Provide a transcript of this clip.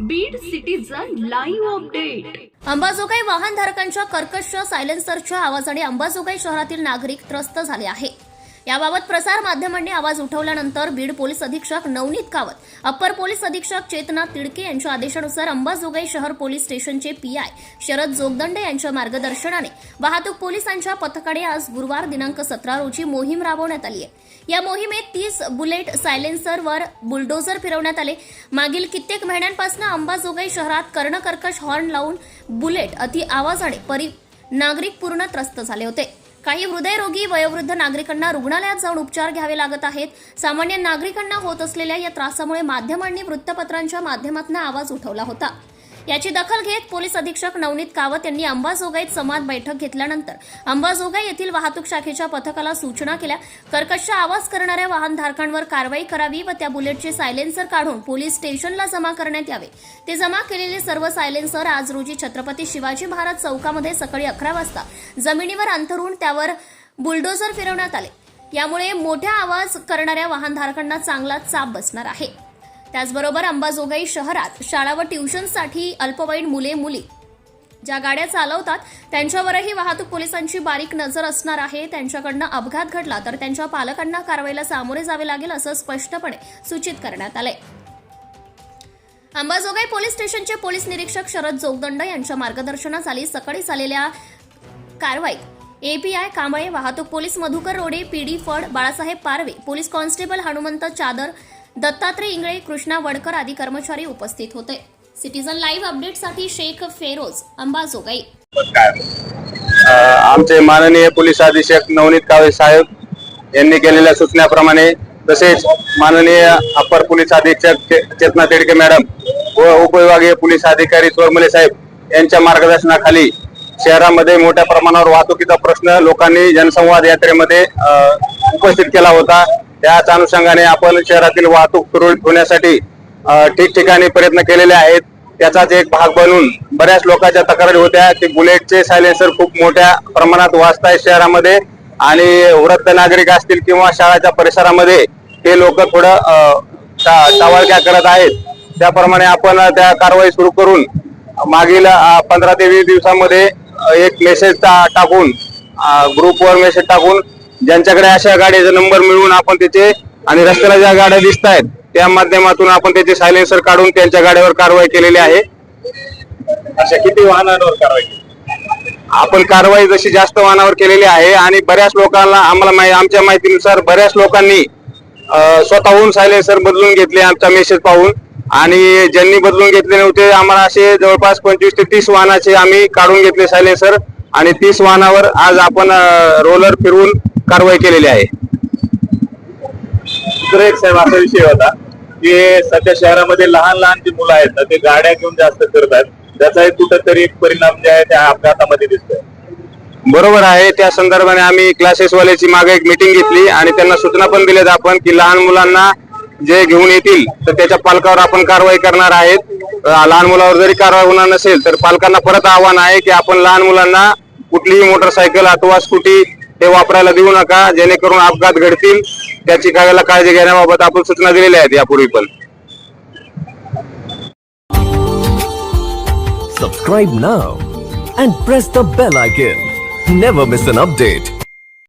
Beed citizen live update Ambajogai वाहनधारकांच्या कर्कश सायलेन्सरच्या आवाजाने अंबाजोगाई शहरातील नागरिक त्रस्त झाले आहे याबाबत प्रसार माध्यमांनी आवाज उठवल्यानंतर बीड पोलीस अधीक्षक नवनीत कावत अप्पर पोलीस अधीक्षक चेतना तिडके यांच्या आदेशानुसार अंबाजोगाई शहर पोलीस स्टेशनचे पीआय शरद जोगदंडे यांच्या मार्गदर्शनाने वाहतूक पोलिसांच्या पथकाने आज गुरुवार दिनांक सतरा रोजी मोहीम राबवण्यात आली आहे. या मोहिमेत तीस बुलेट सायलेन्सरवर बुलडोझर फिरवण्यात आले. मागील कित्येक महिन्यांपासून अंबाजोगाई शहरात कर्णकर्कश हॉर्न लावून बुलेट अति आवाजाने परी नागरिक पूर्ण त्रस्त झाले होते. काही हृदयरोगी वयोवृद्ध नागरिकांना रुग्णालयात जाऊन उपचार घ्यावे लागत आहेत. सामान्य नागरिकांना होत असलेल्या या त्रासामुळे माध्यमांनी वृत्तपत्रांच्या माध्यमातून आवाज उठवला होता. याची दखल घेत पोलीस अधीक्षक नवनीत कावत यांनी अंबाजोगाईत संवाद बैठक घेतल्यानंतर अंबाजोगाई येथील वाहतूक शाखेच्या पथकाला सूचना केल्या. कर्कश आवाज करणाऱ्या वाहनधारकांवर कारवाई करावी व त्या बुलेटचे सायलेन्सर काढून पोलीस स्टेशनला जमा करण्यात यावे. ते जमा केलेले सर्व सायलेन्सर आज रोजी छत्रपती शिवाजी महाराज चौकामध्ये सकाळी अकरा वाजता जमिनीवर अंथरून त्यावर बुलडोझर फिरवण्यात आले. यामुळे मोठ्या आवाज करणाऱ्या वाहनधारकांना चांगला चाप बसणार आहे. त्याचबरोबर अंबाजोगाई शहरात शाळा व ट्युशनसाठी अल्पवयीन मुले मुली. ज्या गाड्या चालवतात त्यांच्यावरही वाहतूक पोलिसांची बारीक नजर असणार आहे. त्यांच्याकडनं अपघात घडला तर त्यांच्या पालकांना कारवाईला सामोरे जावे लागेल असं स्पष्टपणे सूचित करण्यात आलंय. अंबाजोगाई पोलीस स्टेशनचे पोलीस निरीक्षक शरद जोगदंड यांच्या मार्गदर्शनाखाली सकाळी झालेल्या कारवाईत एपीआय कांबळे वाहतूक police Madhukar Rode PD Phad Balasaheb Parve police constable Hanumant Chadar Dattatray Ingle Krishna Wadkar आदी कर्मचारी उपस्थित होते. सिटीजन लाईव्ह अपडेटसाठी शेख फेरोज अंबाजोगाई आमचे माननीय पोलीस अधीक्षक नवनीत कावे साहेब यांनी केलेल्या सूचनेप्रमाणे तसेच माननीय अप्पर पोलीस अधीक्षक चेतना तेडके मॅडम व उपविभागीय पोलीस अधिकारी चोरमले साहेब यांच्या मार्गदर्शनाखाली शहरामध्ये मोठ्या प्रमाणावर वाहतुकीचा प्रश्न लोकांनी जनसंवाद यात्रेमध्ये उपस्थित केला होता. त्याच अनुषंगाने आपण शहरातील वाहतूक सुरळीत होण्यासाठी ठिकठिकाणी प्रयत्न केलेले आहेत. त्याचाच एक भाग बनून बऱ्याच लोकांच्या तक्रारी होत्या की बुलेटचे सायलेन्सर खूप मोठ्या प्रमाणात वाचताय शहरामध्ये आणि वृद्ध नागरिक असतील किंवा शाळाच्या परिसरामध्ये ते लोक थोडं अ, टावळक्या करत आहेत. त्याप्रमाणे आपण त्या कारवाई सुरू करून मागील पंधरा ते वीस दिवसामध्ये एक मेसेज टाकून ग्रुपवर मेसेज टाकून ज्यांच्याकडे अशा गाडीचा नंबर मिळवून आपण त्याचे आणि रस्त्याला ज्या गाड्या दिसत आहेत त्या माध्यमातून आपण त्याचे सायलेन्सर काढून त्यांच्या गाड्यावर कारवाई केलेली आहे. अशा किती वाहनांवर कारवाई? आपण कारवाई जशी जास्त वाहनावर केलेली आहे आणि बऱ्याच लोकांना आम्हाला माहि- आमच्या माहितीनुसार बऱ्याच लोकांनी स्वतःहून सायलेन्सर बदलून घेतले आमचा मेसेज पाहून. आणि ज्यांनी बदलून घेतले नव्हते आम्हाला असे जवळपास पंचवीस ते तीस वाहनाचे आम्ही काढून घेतले सायलेन्सर आणि तीस वाहनावर आज आपण रोलर फिरवून कारवाई केलेली आहे. दुसरा एक साहेब असा विषय होता की सध्या शहरामध्ये लहान लहान जी मुलं आहेत ना ते गाड्या घेऊन जास्त फिरतात. त्याचाही कुठंतरी एक परिणाम जे आहे त्या अपघातामध्ये दिसतोय. बरोबर आहे. त्या संदर्भाने आम्ही क्लासेस वाल्याची मागे एक मिटिंग घेतली आणि त्यांना सूचना पण दिल्यात आपण की लहान मुलांना जे घेऊन येतील तर त्याच्या पालकावर आपण कारवाई करणार आहेत. लहान मुलावर जरी कारवाई होणार नसेल तर पालकांना परत आव्हान आहे की आपण लहान मुलांना कुठलीही मोटरसायकल अथवा स्कूटी ते वापरायला देऊ नका जेणेकरून अपघात घडतील. त्याची कायला काळजी घेण्याबाबत आपण सूचना दिलेल्या आहेत यापूर्वी पण. Subscribe now and press the bell icon never miss an update